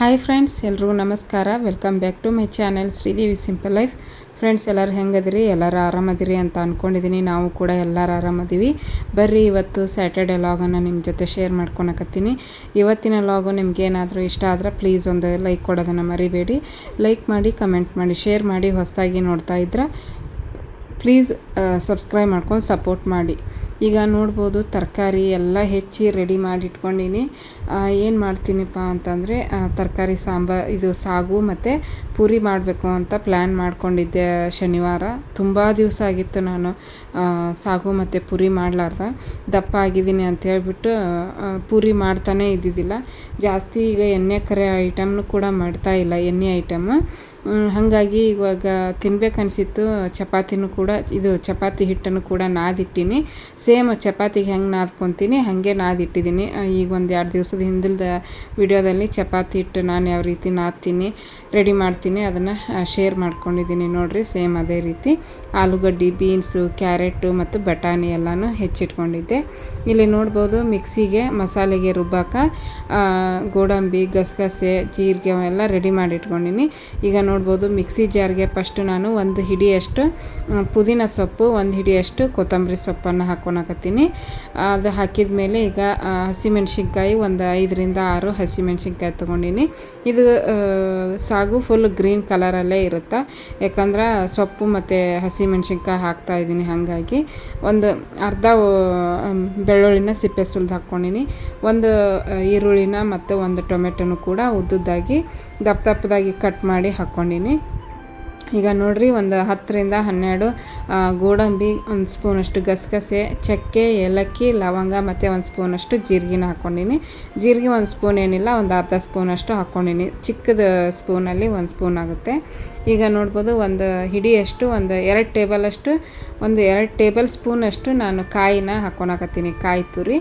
Hi friends ಎಲ್ರಿಗೂ ನಮಸ್ಕಾರ. Welcome back to my channel Sridevi simple life friends ಎಲ್ಲರೂ ಹೆಂಗದಿರಿ? ಎಲ್ಲರೂ ಆರಾಮದಿರಿ ಅಂತ ಅಂದ್ಕೊಂಡಿದ್ದೀನಿ ನಾವು ಕೂಡ ಎಲ್ಲರೂ ಆರಾಮದೀವಿ. ಬರ್ರಿ, ಇವತ್ತು ಸ್ಯಾಟರ್ಡೆ ಲಾಗನ್ನು ನಿಮ್ಮ ಜೊತೆ ಶೇರ್ ಮಾಡ್ಕೊಳಕತ್ತೀನಿ ಇವತ್ತಿನ ಲಾಗು ನಿಮ್ಗೆ ಏನಾದರೂ ಇಷ್ಟ ಆದ್ರೆ ಪ್ಲೀಸ್ ಒಂದು ಲೈಕ್ ಕೊಡೋದನ್ನು ಮರಿಬೇಡಿ. ಲೈಕ್ ಮಾಡಿ ಕಮೆಂಟ್ ಮಾಡಿ ಶೇರ್ ಮಾಡಿ, ಹೊಸದಾಗಿ ನೋಡ್ತಾ ಇದ್ರೆ ಪ್ಲೀಸ್ ಸಬ್ಸ್ಕ್ರೈಬ್ ಮಾಡ್ಕೊಂಡು ಸಪೋರ್ಟ್ ಮಾಡಿ. ಈಗ ನೋಡ್ಬೋದು ತರಕಾರಿ ಎಲ್ಲ ಹೆಚ್ಚಿ ರೆಡಿ ಮಾಡಿ ಇಟ್ಕೊಂಡೀನಿ. ಏನು ಮಾಡ್ತೀನಿಪ್ಪ ಅಂತಂದರೆ ತರಕಾರಿ ಸಾಂಬಾರು, ಇದು ಸಾಗು ಮತ್ತು ಪೂರಿ ಮಾಡಬೇಕು ಅಂತ ಪ್ಲ್ಯಾನ್ ಮಾಡ್ಕೊಂಡಿದ್ದೆ ಶನಿವಾರ. ತುಂಬ ದಿವಸ ಆಗಿತ್ತು ನಾನು ಸಾಗು ಮತ್ತು ಪೂರಿ ಮಾಡಲಾರ್ದ. ದಪ್ಪ ಆಗಿದ್ದೀನಿ ಅಂತ ಹೇಳ್ಬಿಟ್ಟು ಪೂರಿ ಮಾಡ್ತಾನೇ ಇದ್ದಿದ್ದಿಲ್ಲ. ಜಾಸ್ತಿ ಈಗ ಎಣ್ಣೆ ಕರೆ ಐಟಮ್ನು ಕೂಡ ಮಾಡ್ತಾ ಇಲ್ಲ, ಎಣ್ಣೆ ಐಟಮ್. ಹಾಗಾಗಿ ಇವಾಗ ತಿನ್ಬೇಕನ್ಸಿತ್ತು. ಚಪಾತಿನೂ ಕೂಡ, ಇದು ಚಪಾತಿ ಹಿಟ್ಟನ್ನು ಕೂಡ ನಾದಿಟ್ಟಿನಿ. ಸೇಮ್ ಚಪಾತಿಗೆ ಹೆಂಗೆ ನಾದ್ಕೊತೀನಿ, ಹಾಗೆ ನಾದಿಟ್ಟಿದ್ದೀನಿ. ಈಗ ಒಂದು ಎರಡು ದಿವಸದ ಹಿಂದಿಲ್ದ ವಿಡಿಯೋದಲ್ಲಿ ಚಪಾತಿ ಹಿಟ್ಟು ನಾನು ಯಾವ ರೀತಿ ನಾದ್ತೀನಿ, ರೆಡಿ ಮಾಡ್ತೀನಿ, ಅದನ್ನು ಶೇರ್ ಮಾಡ್ಕೊಂಡಿದ್ದೀನಿ ನೋಡಿರಿ, ಸೇಮ್ ಅದೇ ರೀತಿ. ಆಲೂಗಡ್ಡೆ, ಬೀನ್ಸು, ಕ್ಯಾರೆಟು ಮತ್ತು ಬಟಾಣಿ ಎಲ್ಲನೂ ಹೆಚ್ಚಿಟ್ಕೊಂಡಿದ್ದೆ. ಇಲ್ಲಿ ನೋಡ್ಬೋದು ಮಿಕ್ಸಿಗೆ ಮಸಾಲೆಗೆ ರುಬ್ಬಾಕ ಗೋಡಂಬಿ, ಗಸಗಸೆ, ಜೀರಿಗೆ ಎಲ್ಲ ರೆಡಿ ಮಾಡಿಟ್ಕೊಂಡಿನಿ. ಈಗ ನೋಡ್ಬೋದು ಮಿಕ್ಸಿ ಜಾರ್ಗೆ ಫಸ್ಟು ನಾನು ಒಂದು ಹಿಡಿಯಷ್ಟು ಪುದೀನ ಸೊಪ್ಪು, ಒಂದು ಹಿಡಿಯಷ್ಟು ಕೊತ್ತಂಬರಿ ಸೊಪ್ಪನ್ನು ಹಾಕ್ಕೊಳಕತ್ತೀನಿ. ಅದು ಹಾಕಿದ ಮೇಲೆ ಈಗ ಹಸಿಮೆಣ್ಸಿನ್ಕಾಯಿ ಒಂದು ಐದರಿಂದ ಆರು ಹಸಿಮೆಣ್ಸಿನ್ಕಾಯಿ ತೊಗೊಂಡಿನಿ. ಇದು ಸಾಗು ಫುಲ್ ಗ್ರೀನ್ ಕಲರಲ್ಲೇ ಇರುತ್ತೆ? ಯಾಕಂದ್ರೆ ಸೊಪ್ಪು ಮತ್ತು ಹಸಿಮೆಣ್ಸಿನ್ಕಾಯಿ ಹಾಕ್ತಾಯಿದ್ದೀನಿ ಹಾಗಾಗಿ. ಒಂದು ಅರ್ಧ ಬೆಳ್ಳುಳ್ಳಿನ ಸಿಪ್ಪೆ ಸುಲಿದು ಹಾಕ್ಕೊಂಡಿನಿ. ಒಂದು ಈರುಳ್ಳಿನ ಮತ್ತು ಒಂದು ಟೊಮೆಟೊನು ಕೂಡ ಉದ್ದುದ್ದಾಗಿ ದಪ್ಪ ದಪ್ಪದಾಗಿ ಕಟ್ ಮಾಡಿ ಹಾಕ್ಕೊಂಡಿನಿ. ಈಗ ನೋಡಿರಿ, ಒಂದು ಹತ್ತರಿಂದ ಹನ್ನೆರಡು ಗೋಡಂಬಿ, ಒಂದು ಸ್ಪೂನಷ್ಟು ಗಸಗಸೆ, ಚಕ್ಕೆ, ಏಲಕ್ಕಿ, ಲವಂಗ ಮತ್ತು ಒಂದು ಸ್ಪೂನಷ್ಟು ಜೀರಿಗೆನ ಹಾಕ್ಕೊಂಡಿನಿ ಜೀರಿಗೆ ಒಂದು ಸ್ಪೂನ್ ಏನಿಲ್ಲ, ಒಂದು ಅರ್ಧ ಸ್ಪೂನಷ್ಟು ಹಾಕ್ಕೊಂಡಿನಿ ಚಿಕ್ಕದ ಸ್ಪೂನಲ್ಲಿ ಒಂದು ಸ್ಪೂನ್ ಆಗುತ್ತೆ. ಈಗ ನೋಡ್ಬೋದು ಒಂದು ಹಿಡಿಯಷ್ಟು, ಒಂದು ಎರಡು ಟೇಬಲಷ್ಟು ಒಂದು ಎರಡು ಟೇಬಲ್ ಸ್ಪೂನಷ್ಟು ನಾನು ಕಾಯಿನ ಹಾಕ್ಕೊಳಕತ್ತೀನಿ ಕಾಯಿ ತುರಿ.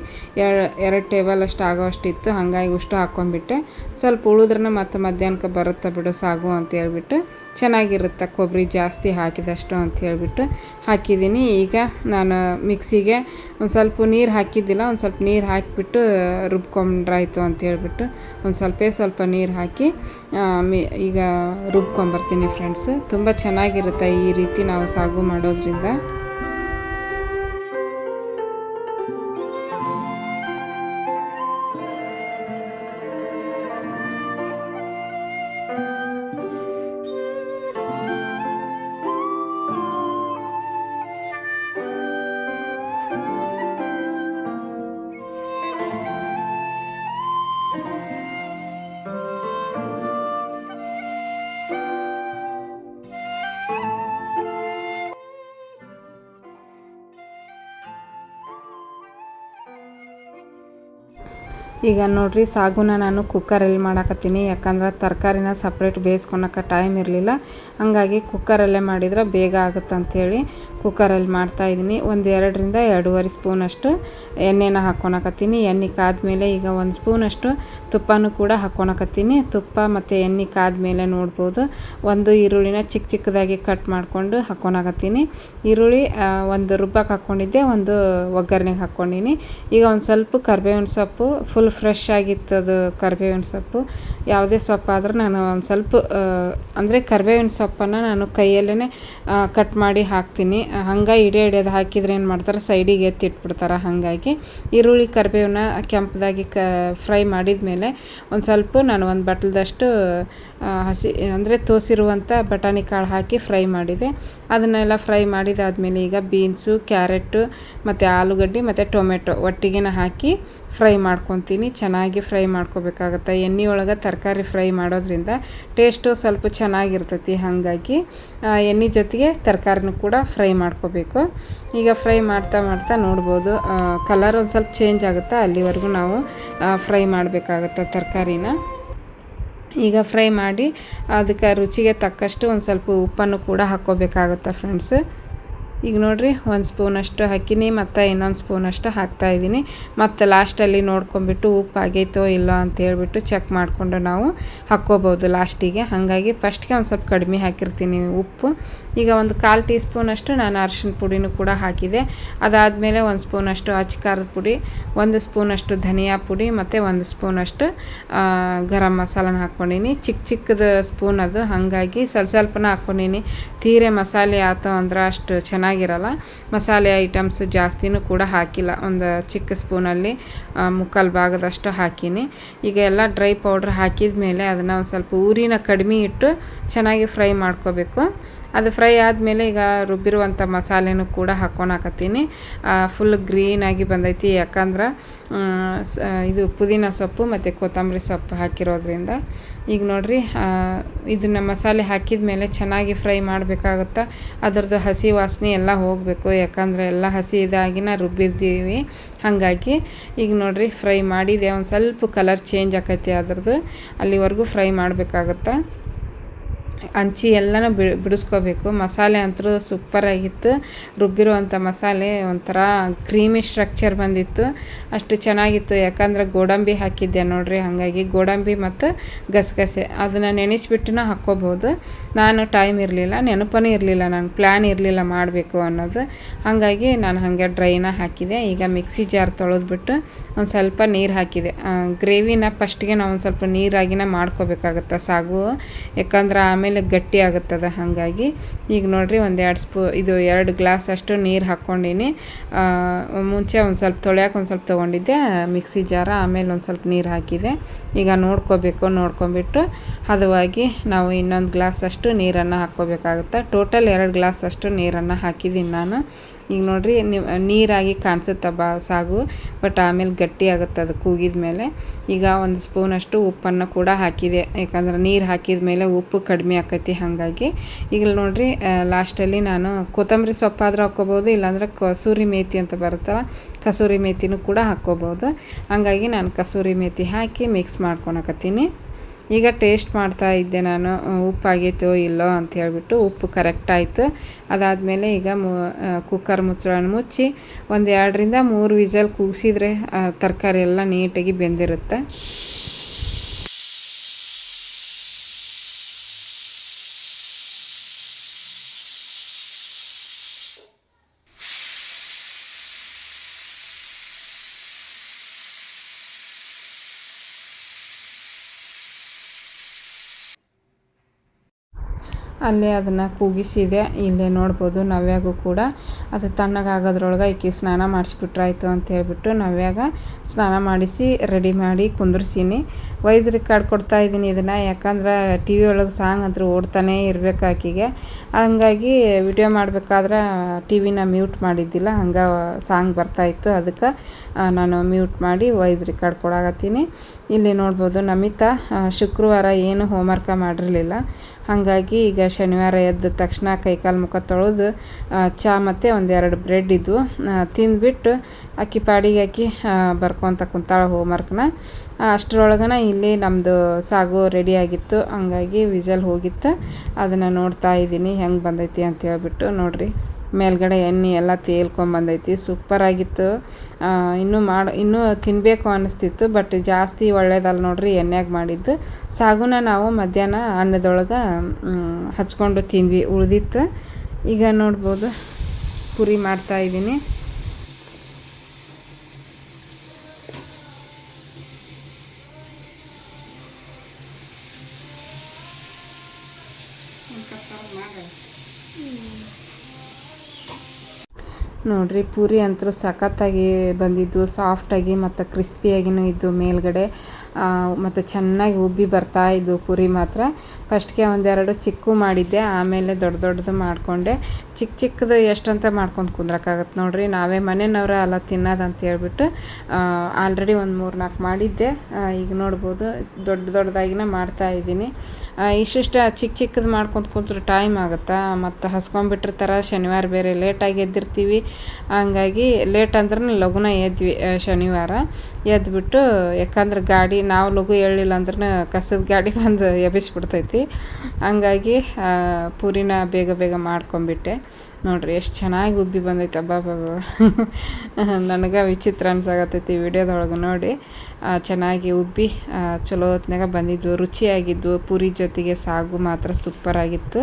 ಎರಡು ಟೇಬಲ್ ಅಷ್ಟು ಆಗೋಷ್ಟು ಇತ್ತು, ಹಾಗಾಗಿ ಉಷ್ಟು ಹಾಕ್ಕೊಂಡ್ಬಿಟ್ಟೆ ಸ್ವಲ್ಪ ಉಳಿದ್ರನ್ನ ಮತ್ತು ಮಧ್ಯಾಹ್ನಕ್ಕೆ ಬರುತ್ತೆ ಬಿಡು, ಸಾಗು ಅಂತ ಹೇಳ್ಬಿಟ್ಟು, ಚೆನ್ನಾಗಿರುತ್ತೆ ಕೊಬ್ಬರಿ ಜಾಸ್ತಿ ಹಾಕಿದಷ್ಟು ಅಂತ ಹೇಳ್ಬಿಟ್ಟು ಹಾಕಿದ್ದೀನಿ. ಈಗ ನಾನು ಮಿಕ್ಸಿಗೆ ಒಂದು ಸ್ವಲ್ಪ ನೀರು ಹಾಕಿದ್ದಿಲ್ಲ, ಒಂದು ಸ್ವಲ್ಪ ನೀರು ಹಾಕಿಬಿಟ್ಟು ರುಬ್ಕೊಂಡ್ರಾಯ್ತು ಅಂತ ಹೇಳ್ಬಿಟ್ಟು, ಒಂದು ಸ್ವಲ್ಪ ಸ್ವಲ್ಪ ನೀರು ಹಾಕಿ ಈಗ ರುಬ್ಕೊಂಬರ್ತೀನಿ ಫ್ರೆಂಡ್ಸ್ ತುಂಬ ಚೆನ್ನಾಗಿರುತ್ತೆ ಈ ರೀತಿ ನಾವು ಸಾಗು ಮಾಡೋದ್ರಿಂದ. ಈಗ ನೋಡ್ರಿ, ಸಾಗುನ ನಾನು ಕುಕ್ಕರಲ್ಲಿ ಮಾಡಾಕತ್ತೀನಿ. ಯಾಕಂದ್ರೆ ತರಕಾರಿನ ಸಪ್ರೇಟ್ ಬೇಯಿಸ್ಕೊಳಕ್ಕೆ ಟೈಮ್ ಇರಲಿಲ್ಲ. ಹಾಗಾಗಿ ಕುಕ್ಕರಲ್ಲೇ ಮಾಡಿದ್ರೆ ಬೇಗ ಆಗುತ್ತೆ ಅಂಥೇಳಿ ಕುಕ್ಕರಲ್ಲಿ ಮಾಡ್ತಾಯಿದ್ದೀನಿ ಒಂದು ಎರಡರಿಂದ ಎರಡೂವರೆ ಸ್ಪೂನಷ್ಟು ಎಣ್ಣೆನ ಹಾಕ್ಕೊಳಕತ್ತೀನಿ ಎಣ್ಣೆ ಕಾದ್ಮೇಲೆ ಈಗ ಒಂದು ಸ್ಪೂನಷ್ಟು ತುಪ್ಪನೂ ಕೂಡ ಹಾಕ್ಕೊಳಕತ್ತೀನಿ ತುಪ್ಪ ಮತ್ತು ಎಣ್ಣೆ ಕಾದ್ಮೇಲೆ ನೋಡ್ಬೋದು. ಒಂದು ಈರುಳ್ಳಿನ ಚಿಕ್ಕ ಚಿಕ್ಕದಾಗಿ ಕಟ್ ಮಾಡಿಕೊಂಡು ಹಾಕ್ಕೊಳಕತ್ತೀನಿ ಈರುಳ್ಳಿ ಒಂದು ರುಬ್ಬಕ್ಕೆ ಹಾಕ್ಕೊಂಡಿದ್ದೆ ಒಂದು ಒಗ್ಗರಣೆಗೆ ಹಾಕ್ಕೊಂಡಿನಿ ಈಗ ಒಂದು ಸ್ವಲ್ಪ ಕರ್ಬೇವಿನ ಸೊಪ್ಪು ಫುಲ್ ಫ್ರೆಶ್ ಆಗಿತ್ತು ಅದು ಕರಿಬೇವಿನ ಸೊಪ್ಪು. ಯಾವುದೇ ಸೊಪ್ಪಾದರೂ ನಾನು ಒಂದು ಸ್ವಲ್ಪ ಅಂದರೆ ಕರಿಬೇವಿನ ಸೊಪ್ಪನ್ನು ನಾನು ಕೈಯಲ್ಲೇ ಕಟ್ ಮಾಡಿ ಹಾಕ್ತೀನಿ. ಹಂಗೆ ಇಡೇ ಹಿಡಿಯೋದು ಹಾಕಿದ್ರೆ ಏನು ಮಾಡ್ತಾರೆ, ಸೈಡಿಗೆ ಎತ್ತಿಟ್ಬಿಡ್ತಾರೆ ಹಾಗಾಗಿ. ಈರುಳ್ಳಿ ಕರಿಬೇವನ್ನ ಕೆಂಪದಾಗಿ ಕ, ಫ್ರೈ ಮಾಡಿದ ಮೇಲೆ ಒಂದು ಸ್ವಲ್ಪ ನಾನು ಒಂದು ಬಟ್ಲದಷ್ಟು ಹಸಿ, ಅಂದರೆ ತೋಸಿರುವಂಥ ಬಟಾಣಿ ಕಾಳು ಹಾಕಿ ಫ್ರೈ ಮಾಡಿದೆ. ಅದನ್ನೆಲ್ಲ ಫ್ರೈ ಮಾಡಿದಾದ್ಮೇಲೆ ಈಗ ಬೀನ್ಸು ಕ್ಯಾರೆಟು ಮತ್ತು ಆಲೂಗಡ್ಡೆ, ಮತ್ತು ಟೊಮೆಟೊ ಒಟ್ಟಿಗೆನ ಹಾಕಿ ಫ್ರೈ ಮಾಡ್ಕೊತೀನಿ. ಚೆನ್ನಾಗಿ ಫ್ರೈ ಮಾಡ್ಕೋಬೇಕಾಗತ್ತೆ. ಎಣ್ಣೆ ಒಳಗೆ ತರಕಾರಿ ಫ್ರೈ ಮಾಡೋದ್ರಿಂದ ಟೇಸ್ಟು ಸ್ವಲ್ಪ ಚೆನ್ನಾಗಿರ್ತೈತಿ ಹಾಗಾಗಿ ಎಣ್ಣೆ ಜೊತೆಗೆ ತರಕಾರಿನೂ ಕೂಡ ಫ್ರೈ ಮಾಡ್ಕೋಬೇಕು. ಈಗ ಫ್ರೈ ಮಾಡ್ತಾ ಮಾಡ್ತಾ ನೋಡ್ಬೋದು ಕಲರ್ ಒಂದು ಸ್ವಲ್ಪ ಚೇಂಜ್ ಆಗುತ್ತೆ? ಅಲ್ಲಿವರೆಗೂ ನಾವು ಫ್ರೈ ಮಾಡಬೇಕಾಗತ್ತೆ ತರಕಾರಿನ. ಈಗ ಫ್ರೈ ಮಾಡಿ, ಅದಕ್ಕೆ ರುಚಿಗೆ ತಕ್ಕಷ್ಟು ಒಂದು ಸ್ವಲ್ಪ ಉಪ್ಪನ್ನು ಕೂಡ ಹಾಕ್ಕೋಬೇಕಾಗುತ್ತೆ ಫ್ರೆಂಡ್ಸ್. ಈಗ ನೋಡಿರಿ, ಒಂದು ಸ್ಪೂನಷ್ಟು ಹಾಕಿನಿ, ಮತ್ತು ಇನ್ನೊಂದು ಸ್ಪೂನಷ್ಟು ಹಾಕ್ತಾಯಿದ್ದೀನಿ ಮತ್ತು ಲಾಸ್ಟಲ್ಲಿ ನೋಡ್ಕೊಂಬಿಟ್ಟು ಉಪ್ಪು ಆಗೈತೋ ಇಲ್ಲೋ ಅಂತ ಹೇಳ್ಬಿಟ್ಟು ಚೆಕ್ ಮಾಡಿಕೊಂಡು ನಾವು ಹಾಕ್ಕೋಬೋದು ಲಾಸ್ಟಿಗೆ ಹಾಗಾಗಿ ಫಸ್ಟ್ಗೆ ಒಂದು ಸ್ವಲ್ಪ ಕಡಿಮೆ ಹಾಕಿರ್ತೀನಿ ಉಪ್ಪು. ಈಗ ಒಂದು ಕಾಲು ಟೀ ಸ್ಪೂನಷ್ಟು ನಾನು ಅರಿಶಿನ ಪುಡಿನೂ ಕೂಡ ಹಾಕಿದೆ. ಅದಾದಮೇಲೆ ಒಂದು ಸ್ಪೂನಷ್ಟು ಅಚ್ಚ ಖಾರದ ಪುಡಿ, ಒಂದು ಸ್ಪೂನಷ್ಟು ಧನಿಯಾ ಪುಡಿ ಮತ್ತು ಒಂದು ಸ್ಪೂನಷ್ಟು ಗರಂ ಮಸಾಲನ ಹಾಕ್ಕೊಂಡೀನಿ. ಚಿಕ್ಕ ಚಿಕ್ಕದ ಸ್ಪೂನ್ ಅದು. ಹಾಗಾಗಿ ಸ್ವಲ್ಪ ಸ್ವಲ್ಪನ ಹಾಕ್ಕೊಂಡೀನಿ. ತೀರೆ ಮಸಾಲೆ ಆಯ್ತು ಅಂದ್ರೆ ಅಷ್ಟು ಚೆನ್ನಾಗಿರಲ್ಲ. ಮಸಾಲೆ ಐಟಮ್ಸ್ ಜಾಸ್ತಿನೂ ಕೂಡ ಹಾಕಿಲ್ಲ. ಒಂದು ಚಿಕ್ಕ ಸ್ಪೂನಲ್ಲಿ ಮುಕ್ಕಾಲು ಭಾಗದಷ್ಟು ಹಾಕೀನಿ. ಈಗ ಎಲ್ಲ ಡ್ರೈ ಪೌಡ್ರ್ ಹಾಕಿದ ಮೇಲೆ ಅದನ್ನು ಒಂದು ಸ್ವಲ್ಪ ಊರಿನ ಕಡಿಮೆ ಇಟ್ಟು ಚೆನ್ನಾಗಿ ಫ್ರೈ ಮಾಡ್ಕೋಬೇಕು. ಅದು ಫ್ರೈ ಆದಮೇಲೆ ಈಗ ರುಬ್ಬಿರುವಂಥ ಮಸಾಲೆನೂ ಕೂಡ ಹಾಕ್ಕೊಳಕತ್ತೀನಿ ಫುಲ್ ಗ್ರೀನಾಗಿ ಬಂದೈತಿ. ಯಾಕಂದ್ರೆ ಇದು ಪುದೀನ ಸೊಪ್ಪು ಮತ್ತು ಕೊತ್ತಂಬರಿ ಸೊಪ್ಪು ಹಾಕಿರೋದ್ರಿಂದ. ಈಗ ನೋಡಿರಿ ಇದನ್ನು ಮಸಾಲೆ ಹಾಕಿದ ಮೇಲೆ ಚೆನ್ನಾಗಿ ಫ್ರೈ ಮಾಡಬೇಕಾಗುತ್ತಾ. ಅದರದ್ದು ಹಸಿ ವಾಸನೆ ಎಲ್ಲ ಹೋಗಬೇಕು. ಯಾಕಂದರೆ ಎಲ್ಲ ಹಸಿ ಇದಾಗಿನ ರುಬ್ಬಿದ್ದೀವಿ ಹಾಗಾಗಿ ಈಗ ನೋಡಿರಿ ಫ್ರೈ ಮಾಡಿದೆ. ಒಂದು ಸ್ವಲ್ಪ ಕಲರ್ ಚೇಂಜ್ ಆಕೈತಿ ಅದ್ರದ್ದು. ಅಲ್ಲಿವರೆಗೂ ಫ್ರೈ ಮಾಡಬೇಕಾಗತ್ತಾ. ಹಂಚಿ ಎಲ್ಲನೂ ಬಿಡಿಸ್ಕೋಬೇಕು. ಮಸಾಲೆ ಅಂತೂ ಸೂಪರಾಗಿತ್ತು ರುಬ್ಬಿರುವಂಥ ಮಸಾಲೆ ಒಂಥರ ಕ್ರೀಮಿ ಸ್ಟ್ರಕ್ಚರ್ ಬಂದಿತ್ತು. ಅಷ್ಟು ಚೆನ್ನಾಗಿತ್ತು. ಯಾಕಂದ್ರೆ ಗೋಡಂಬಿ ಹಾಕಿದ್ದೆ ನೋಡಿರಿ, ಹಾಗಾಗಿ ಗೋಡಂಬಿ ಮತ್ತು ಗಸಗಸೆ. ಅದನ್ನು ನೆನೆಸಿಬಿಟ್ಟು ಹಾಕ್ಕೋಬೋದು. ನಾನು ಟೈಮ್ ಇರಲಿಲ್ಲ, ನೆನಪನೇ ಇರಲಿಲ್ಲ ನಾನು ಪ್ಲ್ಯಾನ್ ಇರಲಿಲ್ಲ ಮಾಡಬೇಕು ಅನ್ನೋದು. ಹಾಗಾಗಿ ನಾನು ಹಾಗೆ ಡ್ರೈನ ಹಾಕಿದೆ. ಈಗ ಮಿಕ್ಸಿ ಜಾರ್ ತೊಳೆದ್ಬಿಟ್ಟು ಒಂದು ಸ್ವಲ್ಪ ನೀರು ಹಾಕಿದೆ. ಗ್ರೇವಿನ ಫಸ್ಟ್ಗೆ ನಾವು ಒಂದು ಸ್ವಲ್ಪ ನೀರಾಗಿನ ಮಾಡ್ಕೋಬೇಕಾಗುತ್ತೆ ಸಾಗು. ಯಾಕಂದ್ರೆ ಆಮೇಲೆ ಆಮೇಲೆ ಗಟ್ಟಿ ಆಗುತ್ತದೆ ಹಾಗಾಗಿ. ಈಗ ನೋಡಿರಿ ಒಂದು ಎರಡು ಸ್ಪೂ, ಇದು ಎರಡು ಗ್ಲಾಸ್ ಅಷ್ಟು ನೀರು ಹಾಕ್ಕೊಂಡಿನಿ. ಮುಂಚೆ ಒಂದು ಸ್ವಲ್ಪ ತೊಳೆಯೋಕೆ ಒಂದು ಸ್ವಲ್ಪ ತೊಗೊಂಡಿದ್ದೆ, ಮಿಕ್ಸಿ ಜಾರ, ಆಮೇಲೆ ಒಂದು ಸ್ವಲ್ಪ ನೀರು ಹಾಕಿದೆ. ಈಗ ನೋಡ್ಕೋಬೇಕು ನೋಡ್ಕೊಂಬಿಟ್ಟು ಹದವಾಗಿ ನಾವು ಇನ್ನೊಂದು ಗ್ಲಾಸ್ ಅಷ್ಟು ನೀರನ್ನು ಹಾಕ್ಕೋಬೇಕಾಗುತ್ತೆ. ಟೋಟಲ್ ಎರಡು ಗ್ಲಾಸ್ ಅಷ್ಟು ನೀರನ್ನು ಹಾಕಿದ್ದೀನಿ ನಾನು. ಈಗ ನೋಡಿರಿ ನೀರಾಗಿ ಕಾಣಿಸುತ್ತೆ ಬಾ ಸಾಗು, ಬಟ್ ಆಮೇಲೆ ಗಟ್ಟಿ ಆಗುತ್ತೆ ಅದು ಕೂಗಿದ ಮೇಲೆ. ಈಗ ಒಂದು ಸ್ಪೂನಷ್ಟು ಉಪ್ಪನ್ನು ಕೂಡ ಹಾಕಿದೆ. ಯಾಕಂದ್ರೆ ನೀರು ಹಾಕಿದ ಮೇಲೆ ಉಪ್ಪು ಕಡಿಮೆ ಆಕೈತಿ ಹಾಗಾಗಿ. ಈಗ ನೋಡಿರಿ ಲಾಸ್ಟಲ್ಲಿ ನಾನು ಕೊತ್ತಂಬರಿ ಸೊಪ್ಪಾದರೂ ಹಾಕ್ಕೋಬೋದು, ಇಲ್ಲಾಂದ್ರೆ ಕಸೂರಿ ಮೇತಿ ಅಂತ ಬರುತ್ತಲ್ಲ, ಕಸೂರಿ ಮೇಥಿನೂ ಕೂಡ ಹಾಕ್ಕೋಬೋದು. ಹಂಗಾಗಿ ನಾನು ಕಸೂರಿ ಮೇತಿ ಹಾಕಿ ಮಿಕ್ಸ್ ಮಾಡ್ಕೊಳಕತ್ತೀನಿ ಈಗ ಟೇಸ್ಟ್ ಮಾಡ್ತಾ ಇದ್ದೆ ನಾನು. ಉಪ್ಪಾಗೈತೋ ಇಲ್ಲೋ ಅಂತ ಹೇಳಿಬಿಟ್ಟು ಉಪ್ಪು ಕರೆಕ್ಟ್ ಆಯಿತು. ಅದಾದಮೇಲೆ ಈಗ ಮು ಕುಕ್ಕರ್ ಮುಚ್ಚಳ ಮುಚ್ಚಿ ಒಂದು ಎರಡರಿಂದ ಮೂರು ವಿಸಲ್ ಕೂಗಿಸಿದ್ರೆ ತರಕಾರಿ ಎಲ್ಲ ನೀಟಾಗಿ ಬೆಂದಿರುತ್ತೆ. ಅಲ್ಲೇ ಅದನ್ನು ಕೂಗಿಸಿದೆ, ಇಲ್ಲೇ ನೋಡ್ಬೋದು ನವ್ಯಾಗೂ ಕೂಡ. ಅದು ತಣ್ಣಗಾಗೋದ್ರೊಳಗೆ ಈಕೆ ಸ್ನಾನ ಮಾಡಿಸ್ಬಿಟ್ರಾಯ್ತು ಅಂತ ಹೇಳಿಬಿಟ್ಟು ನವ್ಯಾಗ ಸ್ನಾನ ಮಾಡಿಸಿ, ರೆಡಿ ಮಾಡಿ ಕುಂದ್ರಿಸೀನಿ. ವಾಯ್ಸ್ ರೆಕಾರ್ಡ್ ಕೊಡ್ತಾ ಇದ್ದೀನಿ ಇದನ್ನು, ಯಾಕಂದ್ರೆ ಟಿ ವಿ ಒಳಗೆ ಸಾಂಗ್ ಅಂತ ಓಡ್ತಾನೇ ಇರಬೇಕು ಆಕೆಗೆ. ಹಂಗಾಗಿ ವಿಡಿಯೋ ಮಾಡಬೇಕಾದ್ರೆ ಟಿ ವಿನ ಮ್ಯೂಟ್ ಮಾಡಿದ್ದಿಲ್ಲ, ಹಂಗೆ ಸಾಂಗ್ ಬರ್ತಾಯಿತ್ತು ಅದಕ್ಕೆ ನಾನು ಮ್ಯೂಟ್ ಮಾಡಿ ವಾಯ್ಸ್ ರೆಕಾರ್ಡ್ ಕೊಡಾಕತ್ತೀನಿ. ಇಲ್ಲಿ ನೋಡ್ಬೋದು ನಮಿತಾ ಶುಕ್ರವಾರ ಏನು ಹೋಮ್ವರ್ಕ ಮಾಡಿರಲಿಲ್ಲ. ಹಾಗಾಗಿ ಈಗ ಶನಿವಾರ ಎದ್ದ ತಕ್ಷಣ ಕೈಕಾಲು ಮುಖ ತೊಳೆದು ಚಹಾ ಮತ್ತು ಒಂದೆರಡು ಬ್ರೆಡ್ ಇದ್ವು. ತಿಂದುಬಿಟ್ಟು ಅಕ್ಕಿ ಪಾಡಿಗೆ ಹಾಕಿ ಬರ್ಕೊತ ಕುಂತಾಳೆ ಹೋಮ್ವರ್ಕ್ನ. ಅಷ್ಟರೊಳಗನ ಇಲ್ಲಿ ನಮ್ಮದು ಸಾಗು ರೆಡಿ ಆಗಿತ್ತು. ಹಂಗಾಗಿ ವಿಜಲ್ ಹೋಗಿತ್ತು. ಅದನ್ನು ನೋಡ್ತಾ ಇದ್ದೀನಿ. ಹೆಂಗೆ ಬಂದೈತಿ ಅಂತ ಹೇಳ್ಬಿಟ್ಟು ನೋಡಿರಿ. ಮೇಲ್ಗಡೆ ಎಣ್ಣೆ ಎಲ್ಲ ತೇಲ್ಕೊಂಬಂದೈತಿ ಸೂಪರಾಗಿತ್ತು ಇನ್ನೂ ಮಾಡಿ, ಇನ್ನೂ ತಿನ್ನಬೇಕು ಅನ್ನಿಸ್ತಿತ್ತು ಬಟ್ ಜಾಸ್ತಿ ಒಳ್ಳೇದಲ್ಲ ನೋಡ್ರಿ ಎಣ್ಣೆಗೆ ಮಾಡಿದ್ದು. ಸಾಗುನ ನಾವು ಮಧ್ಯಾಹ್ನ ಅನ್ನದೊಳಗೆ ಹಚ್ಕೊಂಡು ತಿಂದ್ವಿ, ಉಳ್ದಿತ್ತು. ಈಗ ನೋಡ್ಬೋದು, ಪುರಿ ಮಾಡ್ತಾಯಿದ್ದೀನಿ ನೋಡಿರಿ, ಪೂರಿ ಅಂತೂ ಸಖತ್ತಾಗಿ ಬಂದಿದ್ದು ಸಾಫ್ಟಾಗಿ ಮತ್ತು ಕ್ರಿಸ್ಪಿಯಾಗಿಯೂ ಇದ್ದು ಮೇಲ್ಗಡೆ. ಮತ್ತು ಚೆನ್ನಾಗಿ ಉಬ್ಬಿ ಬರ್ತಾ ಇದ್ದು ಪೂರಿ ಮಾತ್ರ. ಫಸ್ಟ್ಗೆ ಒಂದೆರಡು ಚಿಕ್ಕು ಮಾಡಿದ್ದೆ, ಆಮೇಲೆ ದೊಡ್ಡ ದೊಡ್ಡದು ಮಾಡಿಕೊಂಡೆ. ಚಿಕ್ಕ ಚಿಕ್ಕದು ಎಷ್ಟಂತ ಮಾಡ್ಕೊಂಡು ಕುಂದ್ರಕ್ಕಾಗತ್ತೆ ನೋಡಿರಿ. ನಾವೇ ಮನೆಯವ್ರ ಅಲ್ಲ ತಿನ್ನೋದು ಅಂತ ಹೇಳ್ಬಿಟ್ಟು ಆಲ್ರೆಡಿ ಒಂದು ಮೂರು ನಾಲ್ಕು ಮಾಡಿದ್ದೆ ಈಗ ನೋಡ್ಬೋದು, ದೊಡ್ಡ ದೊಡ್ಡದಾಗಿನ ಮಾಡ್ತಾ ಇದ್ದೀನಿ. ಇಷ್ಟಿಷ್ಟ ಚಿಕ್ಕ ಚಿಕ್ಕದು ಮಾಡ್ಕೊಂಡು ಕುಂತ್ರೆ ಟೈಮ್ ಆಗುತ್ತಾ? ಮತ್ತು ಹಸ್ಕೊಂಡ್ಬಿಟ್ಟಿರ್ತಾರೆ ಶನಿವಾರ ಬೇರೆ ಲೇಟಾಗಿ ಎದ್ದಿರ್ತೀವಿ. ಹಂಗಾಗಿ ಲೇಟ್ ಅಂದ್ರೆ ಲಘುನ ಎದ್ವಿ ಶನಿವಾರ. ಎದ್ಬಿಟ್ಟು, ಯಾಕಂದ್ರೆ ಗಾಡಿ, ನಾವು ಲಘು ಹೇಳಿಲ್ಲ ಅಂದ್ರೆ ಕಸದ ಗಾಡಿ ಬಂದು ಎಬ್ಬಿಸ್ಬಿಡ್ತೈತಿ. ಹಂಗಾಗಿ ಪೂರಿನ ಬೇಗ ಬೇಗ ಮಾಡ್ಕೊಂಬಿಟ್ಟೆ ನೋಡ್ರಿ, ಎಷ್ಟು ಚೆನ್ನಾಗಿ ಉಬ್ಬಿ ಬಂದೈತೆ. ಹಬ್ಬ ನನಗೆ ವಿಚಿತ್ರ ಅನ್ಸಾಗತ್ತೈತಿ ವಿಡಿಯೋದೊಳಗೆ ನೋಡಿ. ಚೆನ್ನಾಗಿ ಉಬ್ಬಿ ಚಲೋ ಹೊತ್ನಾಗ ಬಂದಿದ್ವು. ರುಚಿಯಾಗಿದ್ವು. ಪೂರಿ ಜೊತೆಗೆ ಸಾಗು ಮಾತ್ರ ಸೂಪರ್ ಆಗಿತ್ತು.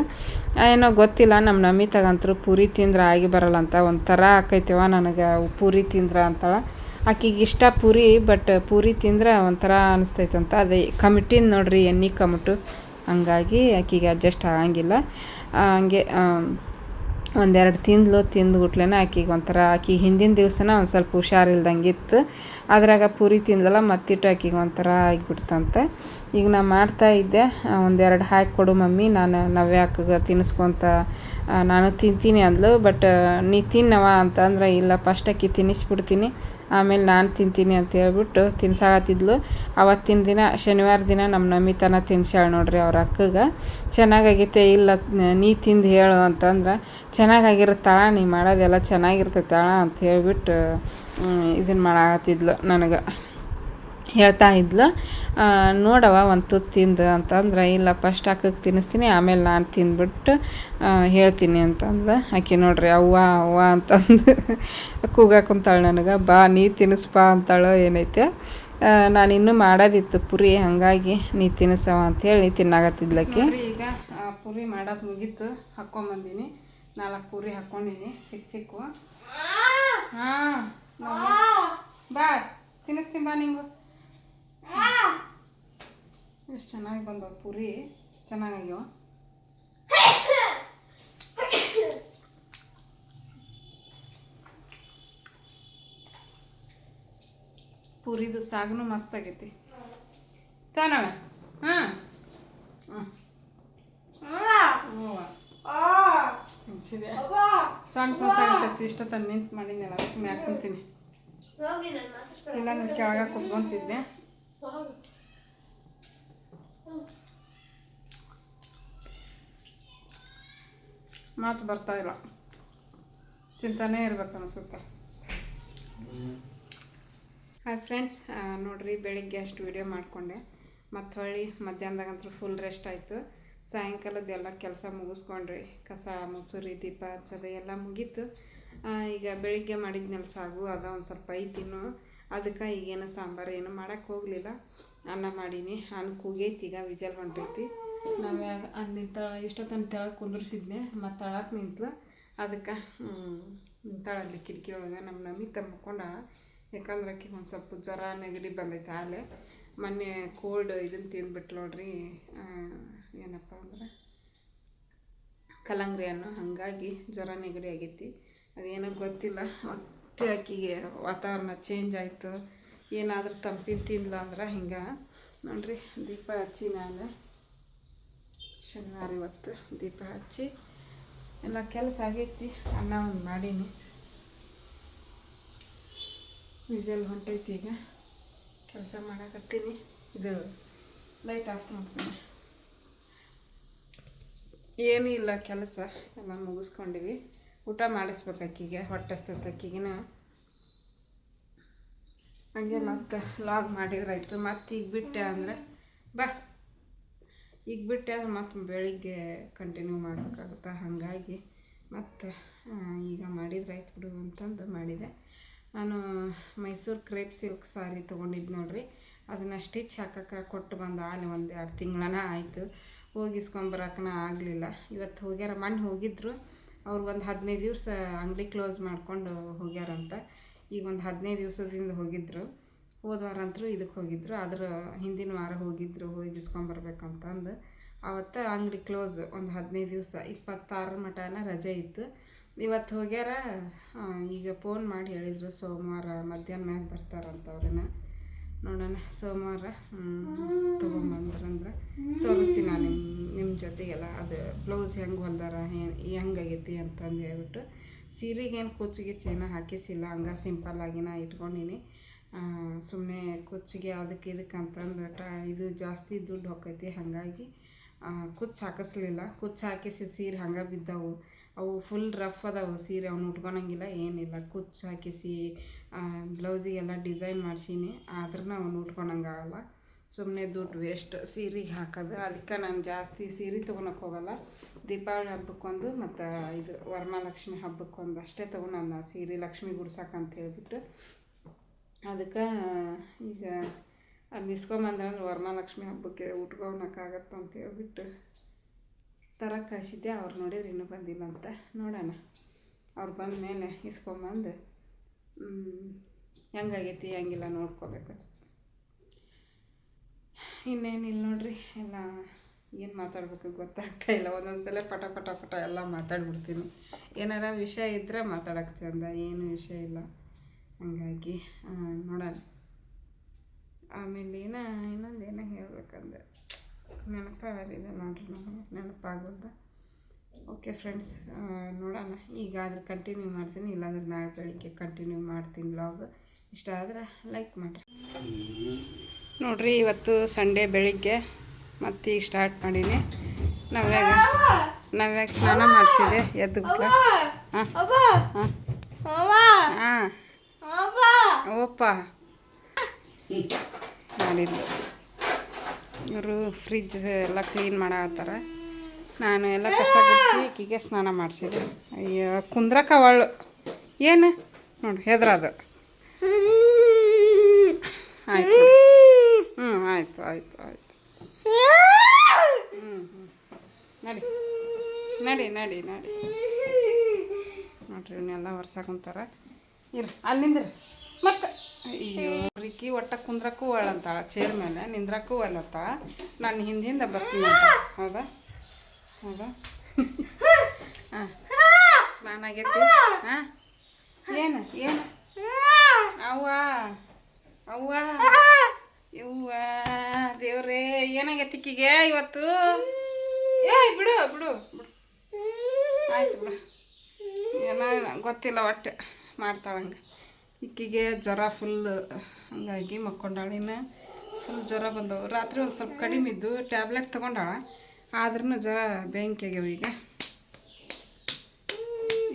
ಏನೋ ಗೊತ್ತಿಲ್ಲ ನಮ್ಮ ನಮ್ಮಿ ತಗಂತರು ಪೂರಿ ತಿಂದ್ರೆ ಆಗಿ ಬರಲ್ಲ ಅಂತ. ಒಂಥರ ಆಕೈತಿವ ನನಗೆ ಪೂರಿ ತಿಂದ್ರೆ ಅಂತಳ. ಆಕಿಗೆ ಇಷ್ಟ ಪೂರಿ, ಬಟ್ ಪೂರಿ ತಿಂದ್ರೆ ಒಂಥರ ಅನಿಸ್ತೈತಂತ ಅದೇ ಕಮಿಟಿನ ನೋಡ್ರಿ ಎಣ್ಣೆ ಕಮಿಟು. ಹಂಗಾಗಿ ಆಕಿಗೆ ಅಡ್ಜಸ್ಟ್ ಆಗಂಗಿಲ್ಲ. ಹಂಗೆ ಒಂದೆರಡು ತಿಂದ್ಲು ತಿಂದ್ಬಿಟ್ಲೇನೆ ಆಕಿಗೆ ಒಂಥರ ಆಕಿಗೆ ಹಿಂದಿನ ದಿವಸನ ಒಂದು ಸ್ವಲ್ಪ ಹುಷಾರಿಲ್ದಂಗೆ ಇತ್ತು ಅದ್ರಾಗ ಪೂರಿ ತಿಂದಲ್ಲ ಮತ್ತಿಟ್ಟು ಆಕಿಗೆ ಒಂಥರ ಆಗಿಬಿಡ್ತಂತೆ. ಈಗ ನಾ ಮಾಡ್ತಾ ಇದ್ದೆ. ಒಂದೆರಡು ಹಾಕಿ ಕೊಡು ಮಮ್ಮಿ, ನಾನು ನವ್ಯಾಕಗೆ ತಿನ್ನಿಸ್ಕೊಂತ ನಾನು ತಿಂತೀನಿ ಅಂದ್ಲು. ಬಟ್, ನೀ ತಿನ್ನವ ಅಂತಂದ್ರೆ ಇಲ್ಲ, ಫಸ್ಟ್ ಆಕಿ ತಿನ್ನಿಸ್ಬಿಡ್ತೀನಿ ಆಮೇಲೆ ನಾನು ತಿಂತೀನಿ ಅಂತ ಹೇಳ್ಬಿಟ್ಟು ತಿನ್ಸಾಕತ್ತಿದ್ಲು. ಅವತ್ತಿನ ದಿನ, ಶನಿವಾರ ದಿನ ನಮ್ಮ ನಮಿತನ ತಿನ್ಸಾಳ ನೋಡ್ರಿ ಅವ್ರ ಅಕ್ಕಗೆ. ಚೆನ್ನಾಗಾಗೈತೆ, ಇಲ್ಲ, ನೀ ತಿಂದು ಹೇಳು ಅಂತಂದ್ರೆ, ಚೆನ್ನಾಗಾಗಿರುತ್ತಾಳ, ನೀ ಮಾಡೋದೆಲ್ಲ ಚೆನ್ನಾಗಿರ್ತೈತಾಳ ಅಂತ ಹೇಳ್ಬಿಟ್ಟು ಇದನ್ನು ಮಾಡಾಕತ್ತಿದ್ಲು ನನಗೆ. ಹೇಳ್ತಾ ಇದ್ಲು. ನೋಡವ್ವ ನೋಡವ ಒಂದು ತುತ್ತು ತಿಂದು ಅಂತಂದ್ರೆ ಇಲ್ಲ ಫಸ್ಟ್ ಅಕ್ಕಗೆ ತಿನ್ನಿಸ್ತೀನಿ ಆಮೇಲೆ ನಾನು ತಿಂದ್ಬಿಟ್ಟು ಹೇಳ್ತೀನಿ ಅಂತಂದು ಆಕೆ ನೋಡ್ರಿ ಅವ್ವ ಅವ್ವ ಅಂತಂದು ಕೂಗಾಕ ಕುಂತಾಳೆ ನನಗೆ. ಬಾ ನೀ ತಿನ್ನಿಸ್ಬಾ ಅಂತಾಳು ಏನೈತೆ. ನಾನು ಇನ್ನೂ ಮಾಡೋದಿತ್ತು ಪುರಿ ಹಾಗಾಗಿ ನೀ ತಿನ್ನಿಸವ ಅಂಥೇಳಿ ತಿನ್ನಾಗತ್ತಿದ್ಲಕ್ಕೆ ಈಗ ಪುರಿ ಮಾಡೋದು ಮುಗೀತು. ಹಾಕ್ಕೊಂಬಂದೀನಿ ನಾಲ್ಕು ಪೂರಿ ಹಾಕ್ಕೊಂಡಿನಿ ಚಿಕ್ಕ. ಚಿಕ್ಕ ಹಾಂ ಬಾ ತಿನ್ನಿಸ್ತೀನಿ ಬಾ ನಿಂಗು. ಎಷ್ಟು ಚೆನ್ನಾಗಿ ಬಂದವ ಪೂರಿ? ಚೆನ್ನಾಗಾಗ್ಯಾವ ಪೂರಿದು ಸಾಗನು ಮಸ್ತ್ ಆಗೈತಿ ತಾನವ ಹಾಂ. ತಿನ್ಸಿದೆ. ಸಣ್ಣ ಮಸಾಗತ್ತೈತಿ ಇಷ್ಟ ತಂದು ನಿಂತು ಮಾಡಿದ್ನಲ್ಲ, ಅದಕ್ಕೆ ಮ್ಯಾಕ್ ಕುಂತೀನಿ. ಇಲ್ಲ ನಾನು ಕೆಳಗೆ ಕುತ್ಕೊಂತಿದ್ದೆ. ಮಾತು ಬರ್ತಾ ಇಲ್ಲ. ಚಿಂತಾನೇ ಇರ್ಬೇಕು ಅನಿಸುತ್ತೆ. ಹಾಯ್ ಫ್ರೆಂಡ್ಸ್ ನೋಡ್ರಿ, ಬೆಳಿಗ್ಗೆ ಅಷ್ಟು ವಿಡಿಯೋ ಮಾಡಿಕೊಂಡೆ. ಮತ್ತು ಹೊಳ್ಳಿ ಮಧ್ಯಾಹ್ನದಾಗಂತೂ ಫುಲ್ ರೆಸ್ಟ್ ಆಯಿತು. ಸಾಯಂಕಾಲದ ಎಲ್ಲ ಕೆಲಸ ಮುಗಿಸ್ಕೊಂಡ್ರಿ. ಕಸ, ಮುಸುರಿ, ದೀಪ ಹಚ್ಚೋದು ಎಲ್ಲ ಮುಗೀತು. ಈಗ ಬೆಳಿಗ್ಗೆ ಮಾಡಿದ್ಮೇಲೆ ಸಾಗು, ಅದ ಒಂದು ಸ್ವಲ್ಪ ಐತಿ ಇನ್ನು ಅದಕ್ಕೆ ಈಗೇನು ಸಾಂಬಾರು ಏನು ಮಾಡೋಕ್ಕೆ ಹೋಗಲಿಲ್ಲ. ಅನ್ನ ಮಾಡೀನಿ. ಅನ್ನ ಕೂಗೈತಿ, ಈಗ ವಿಜಲ್ ಹೊಂಟೈತಿ. ನಾವು ಅಲ್ಲಿ ತಳ, ಇಷ್ಟೊತ್ತನ ತೆಳಗೆ ಕುಂದ್ರಿಸಿದ್ನೆ, ಮತ್ತು ತಳಕ್ಕೆ ನಿಂತು ಅದಕ್ಕೆ ನಿಂತಾಳಲ್ಲಿ ಕಿಟಕಿ ಒಳಗೆ ನಮ್ಮ ನಮಗೆ ತಂಬ್ಕೊಂಡ ಯಾಕಂದ್ರೆ ಆಕೆ ಒಂದು ಸ್ವಲ್ಪ ಜ್ವರ ನೆಗಡಿ ಬಂದೈತೆ ಆಲೆ. ಮೊನ್ನೆ ಕೋಲ್ಡ್ ಇದನ್ನು ತಿಂದ್ಬಿಟ್ಟು ನೋಡ್ರಿ ಏನಪ್ಪ ಅಂದ್ರೆ ಕಲ್ಲಂಗಡಿ ಹಣ್ಣು ಹಾಗಾಗಿ ಜ್ವರ ನೆಗಡಿ ಆಗೈತಿ. ಅದೇನೋ ಗೊತ್ತಿಲ್ಲ ಒಟ್ಟು ಆಕಿಗೆ ವಾತಾವರಣ ಚೇಂಜ್ ಆಯಿತು. ಏನಾದರೂ ತಂಪಿನ ತಿಂದ್ಲ ಅಂದ್ರೆ ಹಿಂಗೆ. ನೋಡಿರಿ, ದೀಪ ಹಚ್ಚಿ ನಾನು ಶನಿವಾರ ಇವತ್ತು ದೀಪ ಹಚ್ಚಿ. ಎಲ್ಲ ಕೆಲಸ ಆಗೈತಿ, ಅನ್ನ ಒಂದು ಮಾಡೀನಿ. ವಿಜಲ್ ಹೊಂಟೈತಿ ಈಗ. ಕೆಲಸ ಮಾಡಕತ್ತೀನಿ. ಇದು ಲೈಟ್ ಆಫ್ ಮಾಡ್ತೀನಿ. ಏನೂ ಇಲ್ಲ ಕೆಲಸ ಎಲ್ಲ ಮುಗಿಸ್ಕೊಂಡಿವಿ. ಊಟ ಮಾಡಿಸ್ಬೇಕು ಅಕ್ಕಿಗೆ ಹೊಟ್ಟೆ ಹಸ್ತೈತೆ ಅಕ್ಕಿಗಿನ. ಹಂಗೆ ಮತ್ತೆ ಲಾಗ್ ಮಾಡಿದ್ರಾಯ್ತು. ಮತ್ತೆ ಈಗ ಬಿಟ್ಟೆ ಅಂದರೆ, ಬಾ. ಈಗ ಬಿಟ್ಟೆ ಅಂದ್ರೆ ಮತ್ತೆ ಬೆಳಿಗ್ಗೆ ಕಂಟಿನ್ಯೂ ಮಾಡಬೇಕಾಗುತ್ತೆ ಹಾಗಾಗಿ. ಮತ್ತು ಈಗ ಮಾಡಿದ್ರಾಯ್ತು ಬಿಡು ಅಂತಂದು ಮಾಡಿದೆ. ನಾನು ಮೈಸೂರು ಕ್ರೇಪ್ ಸಿಲ್ಕ್ ಸಾರಿ ತೊಗೊಂಡಿದ್ದು ನೋಡಿರಿ. ಅದನ್ನು ಸ್ಟಿಚ್ ಹಾಕಕ್ಕೆ ಕೊಟ್ಟು ಬಂದ ಅಲ್ಲಿ ಒಂದು ಎರಡು ತಿಂಗಳನ ಆಯಿತು. ಹೋಗಿಸ್ಕೊಂಬರಕ್ಕನ ಆಗಲಿಲ್ಲ. ಇವತ್ತು ಹೋಗ್ಯಾರ ಮೊನ್ನೆ ಹೋಗಿದ್ರು. ಅವ್ರು ಒಂದು ಹದಿನೈದು ದಿವಸ ಅಂಗಡಿ ಕ್ಲೋಸ್ ಮಾಡ್ಕೊಂಡು ಹೋಗ್ಯಾರಂತ. ಈಗ ಒಂದು ಹದಿನೈದು ದಿವಸದಿಂದ ಹೋಗಿದ್ರು. ಹೋದ ವಾರ ಅಂತೂ ಇದಕ್ಕೆ ಹೋಗಿದ್ರು. ಅದ್ರ ಹಿಂದಿನ ವಾರ ಹೋಗಿದ್ರು ಹೋಗಿಸ್ಕೊಂಬರ್ಬೇಕಂತಂದು ಆವತ್ತು ಅಂಗಡಿ ಕ್ಲೋಸ್ ಒಂದು ಹದಿನೈದು ದಿವಸ, ಇಪ್ಪತ್ತಾರ ಮಟನ ರಜೆ ಇತ್ತು. ಇವತ್ತು ಹೋಗ್ಯಾರ ಈಗ ಫೋನ್ ಮಾಡಿ ಹೇಳಿದರು ಸೋಮವಾರ ಮಧ್ಯಾಹ್ನ ಮ್ಯಾಲೆ ಬರ್ತಾರಂತ ಅವ್ರನ್ನ. ನೋಡೋಣ, ಸೋಮವಾರ ತೊಗೊಂಬಂದ್ರಂದ್ರೆ ತೋರಿಸ್ತೀನಿ ನಾನು ನಿಮ್ಮ ನಿಮ್ಮ ಜೊತೆಗೆಲ್ಲ. ಅದು ಬ್ಲೌಸ್ ಹೆಂಗೆ ಹೊಲ್ದಾರ ಹೆಂಗಾಗೈತಿ ಅಂತಂದು ಹೇಳ್ಬಿಟ್ಟು ಸೀರೆಗೇನು ಕುಚ್ಚಿಗೆ ಚೇನ ಹಾಕಿಸಿಲ್ಲ, ಹಂಗೆ ಸಿಂಪಲ್ಲಾಗಿ ನಾ ಇಟ್ಕೊಂಡಿನಿ. ಸುಮ್ಮನೆ ಕುಚ್ಚಿಗೆ ಅದಕ್ಕೆ ಇದಕ್ಕೆ ಅಂತಂದು ಟ, ಇದು ಜಾಸ್ತಿ ದುಡ್ಡು ಹೊಕ್ಕೈತಿ ಹಾಗಾಗಿ ಕುಚ್ಚು ಹಾಕಿಸ್ಲಿಲ್ಲ. ಕುಚ್ಚು ಹಾಕಿಸಿ ಸೀರೆ ಹಂಗೆ ಬಿದ್ದವು. ಅವು ಫುಲ್ ರಫ್ ಅದಾವು, ಸೀರೆ ಅವ್ನು ಉಟ್ಕೊಳಂಗಿಲ್ಲ, ಏನಿಲ್ಲ. ಕುಚ್ಚು ಹಾಕಿಸಿ ಬ್ಲೌಸಿಗೆಲ್ಲ ಡಿಸೈನ್ ಮಾಡ್ಸೀನಿ ಆದ್ರೂ ಅವ್ನು ಉಟ್ಕೊಳಂಗಾಗಲ್ಲ ಸುಮ್ಮನೆ ದುಡ್ಡು ವೇಸ್ಟ್ ಸೀರೆಗೆ ಹಾಕೋದು. ಅದಕ್ಕೆ ನಾನು ಜಾಸ್ತಿ ಸೀರೆ ತೊಗೊಳಕ್ಕೆ ಹೋಗಲ್ಲ. ದೀಪಾವಳಿ ಹಬ್ಬಕ್ಕೊಂದು ಮತ್ತು ಇದು ವರಮಹಾಲಕ್ಷ್ಮಿ ಹಬ್ಬಕ್ಕೊಂದು ಅಷ್ಟೇ ತೊಗೊಂಡು ಸೀರೆ ಲಕ್ಷ್ಮಿ ಗುಡ್ಸಕ್ಕಂತ ಹೇಳ್ಬಿಟ್ಟು ಅದಕ್ಕೆ ಈಗ ಅದು ಇಸ್ಕೊಂಬಂದ್ರೆ ವರಮಹಾಲಕ್ಷ್ಮಿ ಹಬ್ಬಕ್ಕೆ ಉಟ್ಕೊಳಕ್ಕಾಗತ್ತೆ ಅಂತ ಹೇಳ್ಬಿಟ್ಟು ಥರ ಕಳಿಸಿದ್ದೆ. ಅವ್ರು ನೋಡಿದ್ರೆ ಇನ್ನೂ ಬಂದಿಲ್ಲ ಅಂತ. ನೋಡೋಣ. ಅವ್ರು ಬಂದ ಮೇಲೆ ಇಸ್ಕೊಂಬಂದು ಹೆಂಗಾಗೈತಿ ಹಂಗಿಲ್ಲ ನೋಡ್ಕೋಬೇಕು ಅಷ್ಟೆ. ಇನ್ನೇನಿಲ್ಲ ನೋಡ್ರಿ, ಎಲ್ಲ ಏನು ಮಾತಾಡ್ಬೇಕು ಗೊತ್ತಾಗ್ತಾ ಇಲ್ಲ. ಒಂದೊಂದು ಸಲ ಪಟ ಪಟ ಪಟ ಎಲ್ಲ ಮಾತಾಡ್ಬಿಡ್ತೀನಿ. ಏನಾರ ವಿಷಯ ಇದ್ದರೆ ಮಾತಾಡಕ್ಕೆ ಚಂದ, ಏನು ವಿಷಯ ಇಲ್ಲ. ಹಂಗಾಗಿ ನೋಡೋಣ. ಆಮೇಲೆ ಏನೋ ಇನ್ನೊಂದು ಏನೋ ಹೇಳ್ಬೇಕಂದೆ. ನೆನಪಾಗಲಿದೆ ನೋಡ್ರಿ ನಮಗೆ ನೆನಪಾಗೋದ. ಓಕೆ ಫ್ರೆಂಡ್ಸ್ ನೋಡೋಣ. ಈಗ ಅದ್ರ ಕಂಟಿನ್ಯೂ ಮಾಡ್ತೀನಿ ಇಲ್ಲಾಂದ್ರೆ ನಾಳೆ ಬೆಳಿಗ್ಗೆ ಕಂಟಿನ್ಯೂ ಮಾಡ್ತೀನಿ ಬ್ಲಾಗ್ ಇಷ್ಟ ಆದ್ರೆ ಲೈಕ್ ಮಾಡಿರಿ. ನೋಡಿರಿ ಇವತ್ತು ಸಂಡೇ ಬೆಳಿಗ್ಗೆ ಮತ್ತೆ ಈಗ ಸ್ಟಾರ್ಟ್ ಮಾಡೀನಿ. ನಾವ್ಯಾಗ ನಾವ್ಯಾಗ ಸ್ನಾನ ಮಾಡಿಸಿದೆ? ಎದ್ದು ಹಾಂ ಹಾಂ ಹಾಂ ಓಪ್ಪ ಮಾಡಿದ್ರು ಇವರು ಫ್ರಿಜ್ ಎಲ್ಲ ಕ್ಲೀನ್ ಮಾಡತ್ತಾರ ನಾನು ಎಲ್ಲ ಕಸ ಗುಡಿಸಿ ಈಕಿಗೆ ಸ್ನಾನ ಮಾಡಿಸಿದೆ. ಅಯ್ಯೋ, ಕುಂದ್ರಕ್ಕ ಅವಳು. ಏನು? ನೋಡಿ, ಹೆದ್ರದು. ಆಯ್ತು. ಹ್ಞೂ ಆಯಿತು ಆಯಿತು ಆಯಿತು. ಹ್ಞೂ ಹ್ಞೂ ನಡಿ. ನಡಿ ನಡಿ ನಡಿ. ನೋಡ್ರಿ ಇವನ್ನೆಲ್ಲ ಹೊರ್ಸಾಕೊಂತಾರ ಇರು ಅಲ್ಲಿಂದ ಮತ್ತೆ? ಅಯ್ಯೋ ರಿಕ್ಕಿ ಒಟ್ಟ ಕುಂದ್ರಕ್ಕೂ ಒಳ್ಳಂತಾಳ ಚೇರ್ ಮೇಲೆ ನಿಂದ್ರಕ್ಕೂ ಒಳ್ಳಂತಾಳ ನಾನು ಹಿಂದಿಂದ ಬರ್ತೀನಿ ಹೌದಾ? ಹೌದಾ? ಹಾಂ. ಸ್ನಾನ ಆಗೈತಿ ಹಾಂ. ಏನು? ಏನು? ಅವ್ವ? ಅವ್ವ? ಇವ್ವ ದೇವ್ರೇ ಏನಾಗೈತಿ ಇಕ್ಕಿಗೆ ಇವತ್ತು? ಏಯ್ ಬಿಡು ಬಿಡು ಬಿಡು. ಆಯ್ತು ಬಿಡು. ಏನೋ ಗೊತ್ತಿಲ್ಲ ಒಟ್ಟು ಮಾಡ್ತಾಳಂಗೆ ಇಕ್ಕಿಗೆ ಜ್ವರ ಫುಲ್ ಹಂಗಾಗಿ ಮಕ್ಕೊಂಡಾಳಿನ ಫುಲ್ ಜ್ವರ ಬಂದವು. ರಾತ್ರಿ ಒಂದು ಸ್ವಲ್ಪ ಕಡಿಮೆ ಇದ್ದು ಟ್ಯಾಬ್ಲೆಟ್ ತೊಗೊಂಡಾಳ. ಆದ್ರೂ ಜ್ವರ ಬೆಂಕಿ ಆಗ್ಯಾವ ಈಗ.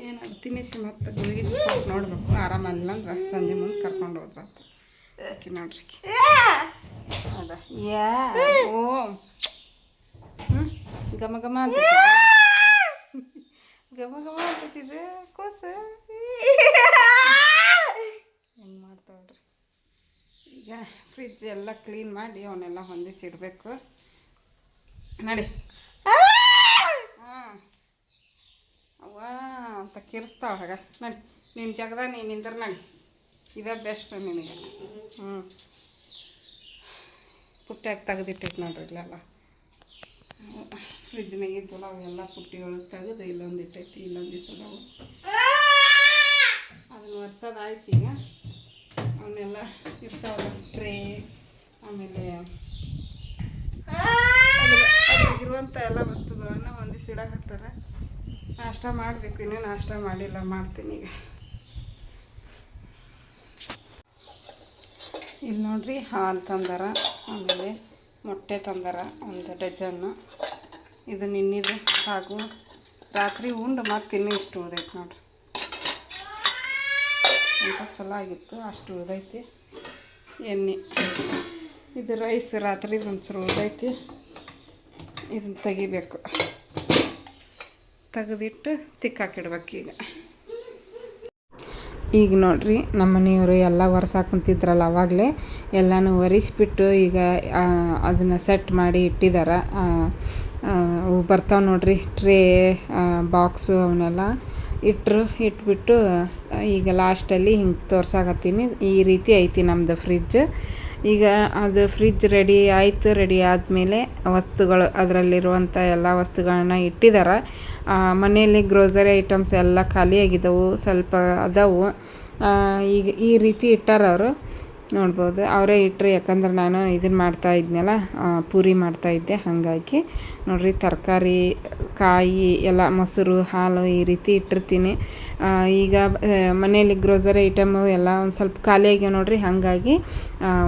ಏನಾದ್ರು ತಿನ್ನಿಸಿ ಮತ್ತೆ ಗುಳಿಗೆ ನೋಡಬೇಕು. ಆರಾಮಲ್ಲ ಅಂದ್ರೆ ಸಂಜೆ ಮುಂದೆ ಕರ್ಕೊಂಡು ಹೋದ್ರ ನೋಡ್ರಿ. ಹೌದಾ ಯಾ, ಓ. ಹ್ಞೂ ಘಮ ಘಮ ಅಂತ ಘಮ ಘಮ ಕೂಸು. ಹೆಂಗೆ ಮಾಡ್ತಾವ್ರಿ? ಈಗ ಫ್ರಿಜ್ ಎಲ್ಲ ಕ್ಲೀನ್ ಮಾಡಿ ಅವನ್ನೆಲ್ಲ ಹೊಂದಿಸಿ ಇಡಬೇಕು. ನಡಿ. ಹಾಂ. ಅವ್ವ ಅಂತ ಕಿರಿಸ್ತಾವ ಹಾಗ. ನಡಿ ನಿನ್ನ ಜಗದ ನೀನು ನಿಂದ್ರ ನಡಿ. ಇದೇ ಬೆಸ್ಟ್ ನಿನಗೆ. ಹ್ಞೂ ಪುಟ್ಟ್ಯಾಗ ತೆಗೆದಿಟ್ಟೈತೆ ನೋಡ್ರಿ ಇಲ್ಲೆಲ್ಲ. ಫ್ರಿಜ್ನಾಗ ಇದ್ದಲ್ಲ ಎಲ್ಲ ಪುಟ್ಟಿ ಒಳಗೆ ತೆಗೆದು ಇಲ್ಲೊಂದು ಇಟ್ಟೈತಿ ಇಲ್ಲೊಂದು ನಾವು ಅದನ್ನ ಒರ್ಸೋದಾಯ್ತು ಈಗ. ಅವನ್ನೆಲ್ಲ ಇರ್ತಾವಲ್ಲ ಟ್ರೇ ಆಮೇಲೆ ಇರುವಂಥ ಎಲ್ಲ ವಸ್ತುಗಳನ್ನು ಹೊಂದಿಸಿಡಾಕತ್ತಾರ ನಾಷ್ಟ ಮಾಡಬೇಕು, ಇನ್ನೂ ನಾಷ್ಟ ಮಾಡಿಲ್ಲ, ಮಾಡ್ತೀನಿ ಈಗ. ಇಲ್ಲಿ ನೋಡ್ರಿ ಹಾಲು ತಂದಾರ, ಆಮೇಲೆ ಮೊಟ್ಟೆ ತಂದಾರ, ಒಂದು ಡಜನ್ನು. ಇದು ನಿನ್ನಿದು, ಹಾಗೂ ರಾತ್ರಿ ಉಂಡು ಮತ್ತು ಇನ್ನೂ ಇಷ್ಟು ಉಳ್ದೈತೆ ನೋಡ್ರಿ. ಅಂತ ಚಲೋ ಆಗಿತ್ತು, ಅಷ್ಟು ಉಳ್ದೈತಿ. ಎಣ್ಣೆ. ಇದು ರೈಸ್ ರಾತ್ರಿ ಒಂಚೂರು ಉಳ್ದೈತಿ. ಇದನ್ನು ತೆಗಿಬೇಕು. ತೆಗೆದಿಟ್ಟು ತಿಕ್ಕಾಕಿಡ್ಬೇಕು ಈಗ. ಈಗ ನೋಡ್ರಿ, ನಮ್ಮ ಮನೆಯವರು ಎಲ್ಲ ಒರ್ಸಾಕ್ ಕುಂತಿದ್ರಲ್ಲ ಅವಾಗಲೇ? ಎಲ್ಲನೂ ಒರೆಸಿಬಿಟ್ಟು ಈಗ ಅದನ್ನು ಸೆಟ್ ಮಾಡಿ ಇಟ್ಟಿದ್ದಾರೆ ಅವು ಬರ್ತಾವೆ ನೋಡ್ರಿ, ಟ್ರೇ ಬಾಕ್ಸು ಅವನ್ನೆಲ್ಲ ಇಟ್ಟರು ಇಟ್ಬಿಟ್ಟು ಈಗ ಲಾಸ್ಟಲ್ಲಿ ಹಿಂಗೆ ತೋರ್ಸಾಕತ್ತೀನಿ. ಈ ರೀತಿ ಐತಿ ನಮ್ಮದು ಫ್ರಿಜ್ ಈಗ ಅದು ಫ್ರಿಜ್ ರೆಡಿ ಆಯಿತು ರೆಡಿ ಆದಮೇಲೆ ವಸ್ತುಗಳು ಅದರಲ್ಲಿರುವಂಥ ಎಲ್ಲ ವಸ್ತುಗಳನ್ನ ಇಟ್ಟಿದ್ದಾರೆ ಮನೆಯಲ್ಲಿ ಗ್ರೋಸರಿ ಐಟಮ್ಸ್ ಎಲ್ಲ ಖಾಲಿಯಾಗಿದ್ದವು, ಸ್ವಲ್ಪ ಅದಾವು. ಈಗ ಈ ರೀತಿ ಇಟ್ಟಾರ ಅವರು. ನೋಡ್ಬೋದು. ಅವರೇ ಇಟ್ಟರು ಯಾಕಂದ್ರೆ ನಾನು ಇದನ್ನು ಮಾಡ್ತಾ ಇದ್ನಲ್ಲ ಪೂರಿ ಮಾಡ್ತಾ ಇದ್ದೆ, ಹಾಗಾಗಿ. ನೋಡ್ರಿ, ತರಕಾರಿ, ಕಾಯಿ, ಎಲ್ಲ ಮೊಸರು, ಹಾಲು ಈ ರೀತಿ ಇಟ್ಟಿರ್ತೀನಿ. ಈಗ ಮನೆಯಲ್ಲಿ ಗ್ರೋಸರಿ ಐಟಮು ಎಲ್ಲ ಒಂದು ಸ್ವಲ್ಪ ಖಾಲಿ ಆಗ್ಯಾವ ನೋಡ್ರಿ, ಹಾಗಾಗಿ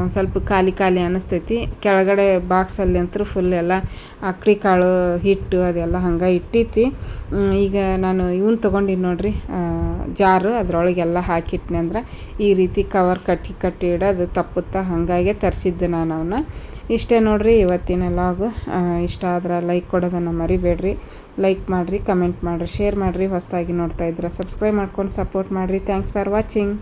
ಒಂದು ಸ್ವಲ್ಪ ಖಾಲಿ ಖಾಲಿ ಅನ್ನಿಸ್ತೈತಿ ಕೆಳಗಡೆ ಬಾಕ್ಸಲ್ಲಿ ಅಂತೂ ಫುಲ್ ಎಲ್ಲ ಅಕ್ಕಡಿ ಕಾಳು, ಹಿಟ್ಟು ಅದೆಲ್ಲ ಹಂಗೆ ಇಟ್ಟೈತಿ ಈಗ ನಾನು ಇವನ್ ತೊಗೊಂಡಿನಿ ನೋಡ್ರಿ ಜಾರು, ಅದರೊಳಗೆಲ್ಲ ಹಾಕಿಟ್ನಿ ಅಂದ್ರೆ ಈ ರೀತಿ ಕವರ್ ಕಟ್ಟಿ ಕಟ್ಟಿ ಇಡೋದು ತಪ್ಪುತ್ತಾ ಹಾಗಾಗೆ ತರಿಸಿದ್ದು ನಾನು ಅವನ್ನ ಇಷ್ಟೇ ನೋಡ್ರಿ ಇವತ್ತಿನ ಲಾಗು ಇಷ್ಟ ಆದ್ರೆ ಲೈಕ್ ಕೊಡೋದನ್ನು ಮರಿಬೇಡ್ರಿ. ಲೈಕ್ ಮಾಡಿರಿ ಕಮೆಂಟ್ ಮಾಡಿರಿ ಶೇರ್ ಮಾಡಿರಿ. ಹೊಸದಾಗಿ ನೋಡ್ತಾ ಇದ್ರೆ ಸಬ್ಸ್ಕ್ರೈಬ್ ಮಾಡ್ಕೊಂಡು ಸಪೋರ್ಟ್ ಮಾಡಿರಿ. Thanks for watching